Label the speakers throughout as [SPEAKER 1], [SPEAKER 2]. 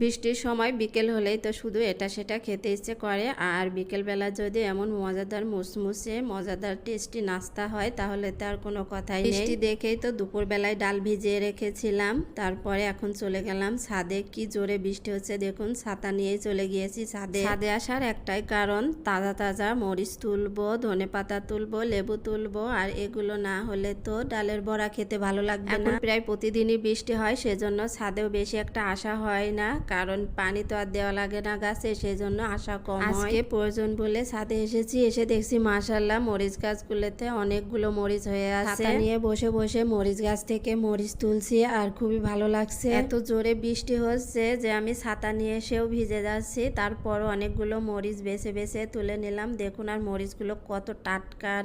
[SPEAKER 1] বৃষ্টির সময় বিকেল হলেই তো শুধু এটা সেটা খেতে ইচ্ছে করে। আর বিকেলবেলা যদি এমন মজাদার মুসমুসে মজাদার টেস্টি নাস্তা হয়, তাহলে তো আর কোনো কথাই নেই। বৃষ্টি দেখেই তো দুপুরবেলায় ডাল ভিজিয়ে রেখেছিলাম। তারপরে এখন চলে গেলাম ছাদে। কি জোরে বৃষ্টি হচ্ছে দেখুন, ছাতা নিয়েই চলে গিয়েছি ছাদে। ছাদে আসার একটাই কারণ, তাজা তাজা মরিচ তুলবো, ধনে পাতা তুলবো, লেবু তুলবো, আর এগুলো না হলে তো ডালের বড়া খেতে ভালো লাগবে না। প্রায় প্রতিদিনই বৃষ্টি হয়, সেজন্য ছাদেও বেশি একটা আশা হয় না। কারণ পানি তো আর দেওয়া লাগে না গাছে সেই জন্য আশা কম আজকে প্রয়োজন বলে ছাদে এসেছি এসে দেখছি মাশাল্লাহ মরিচ গাছগুলোতে অনেকগুলো মরিচ হয়ে আছে। নিয়ে বসে বসে মরিচ গাছ থেকে মরিচ তুলছি আর খুবই ভালো লাগছে। এত জোরে বৃষ্টি হচ্ছে যে আমি ছাতা নিয়ে এসেও ভিজে যাচ্ছি তারপর অনেকগুলো মরিচ বেছে বেছে তুলে নিলাম। দেখুন আর মরিচগুলো কত টাটকার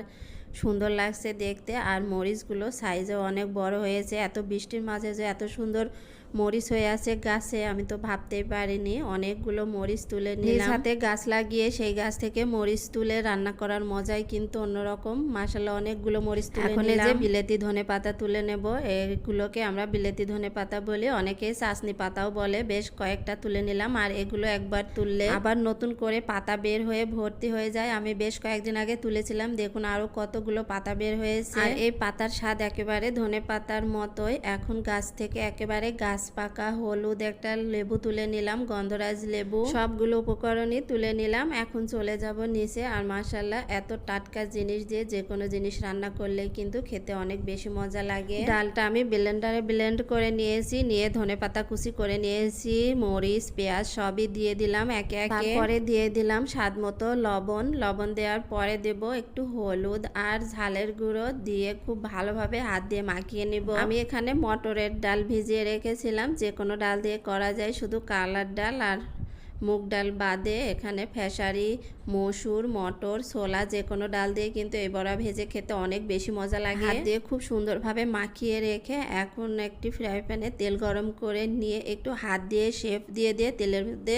[SPEAKER 1] সুন্দর লাগছে দেখতে। আর মরিচগুলো সাইজও অনেক বড় হয়েছে। এত বৃষ্টির মাঝে যে এত সুন্দর মরিচ হয়ে আছে গাছে আমি তো ভাবতেই পারিনি। অনেকগুলো মরিচ তুলে নিলাম। সাথে গাছ লাগিয়ে সেই গাছ থেকে মরিচ তুলে রান্না করার মজাই কিন্তু অন্যরকম। মাসাল্লাহ অনেকগুলো মরিচ তুলে এখন যে বিলেতি ধনে পাতা তুলে নেব। এগুলোকে আমরা বিলেতি ধনে পাতা বলি। অনেকে চাশনি পাতাও বলে। বেশ কয়েকটা তুলে নিলাম। আর এগুলো একবার তুললে আবার নতুন করে পাতা বের হয়ে ভর্তি হয়ে যায়। আমি বেশ কয়েকদিন আগে তুলেছিলাম। দেখুন আরও কতগুলো পাতা বের হয়েছে আর এই পাতার স্বাদ একেবারে ধনে পাতার মতোই। এখন গাছ থেকে একেবারে গাছ পাকা হলুদ একটা লেবু তুলে নিলাম গন্ধরাজ লেবু। সবগুলো উপকরণই তুলে নিলাম। এখন চলে যাব নিচে। আর মাসাল্লাহ এত টাটকা জিনিস দিয়ে যে কোনো জিনিস রান্না করলে কিন্তু খেতে অনেক বেশি মজা লাগে। ডালটা আমি ব্লেন্ডারে ব্লেন্ড করে নিয়েছি নিয়ে ধনে পাতা কুচি করে নিয়েছি মরিচ পেঁয়াজ সবই দিয়ে দিলাম একে একে। পরে দিয়ে দিলাম স্বাদ মতো লবণ। লবণ দেওয়ার পরে দেব একটু হলুদ আর ঝালের গুঁড়ো দিয়ে খুব ভালোভাবে হাত দিয়ে মাখিয়ে নিব। আমি এখানে মটরের ডাল ভিজিয়ে রেখেছিলাম। যে কোনো ডাল দিয়ে করা যায়। শুধু কালার ডাল আর মুগ ডাল বাদে এখানে ফেসারি, মসুর, মটর, ছোলা যে কোনো ডাল দিয়ে কিন্তু এই বড়া ভেজে খেতে অনেক বেশি মজা লাগে। হাত দিয়ে খুব সুন্দরভাবে মাখিয়ে রেখে এখন একটি ফ্রাই প্যানে তেল গরম করে নিয়ে একটু হাত দিয়ে শেপ দিয়ে দিয়ে তেলের মধ্যে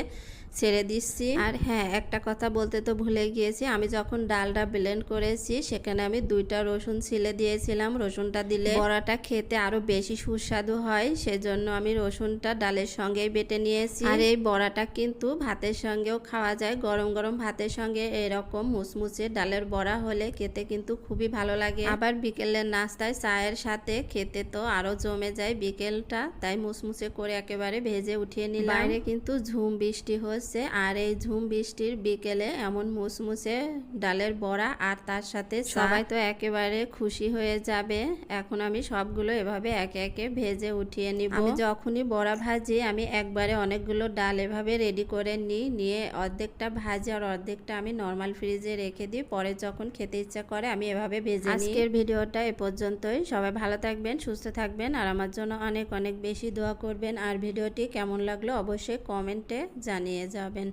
[SPEAKER 1] ছেড়ে দিচ্ছি। আর হ্যাঁ একটা কথা বলতে তো ভুলে গিয়েছি আমি যখন ডালটা ব্লেন্ড করেছি সেখানে আমি দুইটা রসুন ছিলে দিয়েছিলাম। রসুনটা দিলে বড়াটা খেতে আরও বেশি সুস্বাদু হয় সেজন্য আমি রসুনটা ডালের সঙ্গেই বেটে নিয়েছি। আর এই বড়াটা কিন্তু ভাতের সঙ্গেও খাওয়া যায় গরম গরম ভাতের সঙ্গে এরকম মুচমুচে ডালের বড়া হলে খেতে কিন্তু খুবই ভালো লাগে। আবার বিকেলের নাস্তায় চায়ের সাথে খেতে তো আরও জমে যায় বিকেলটা তাই মুচমুচে করে একেবারে ভেজে উঠিয়ে নিলাম। বাইরে কিন্তু ঝুম বৃষ্টি হচ্ছে। হচ্ছে আর এই ঝুম বৃষ্টির বিকেলে এমন মুসমুসে ডালের বড়া আর তার সাথে সবাই তো একেবারে খুশি হয়ে যাবে। এখন আমি সবগুলো এভাবে একে একে ভেজে উঠিয়ে নিব। আমি যখনই বড়া ভাজি আমি একবারে অনেকগুলো ডাল এভাবে রেডি করে নিই। নিয়ে অর্ধেকটা ভাজি আর অর্ধেকটা আমি নর্মাল ফ্রিজে রেখে দিই। পরে যখন খেতে ইচ্ছা করে আমি এভাবে ভেজে নিই। আজকের ভিডিওটা এ পর্যন্তই। সবাই ভালো থাকবেন সুস্থ থাকবেন আর আমার জন্য অনেক অনেক বেশি দোয়া করবেন। আর ভিডিওটি কেমন লাগল অবশ্যই কমেন্টে জানিয়ে যাবেন।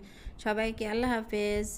[SPEAKER 1] সবাইকে আল্লাহ হাফেজ।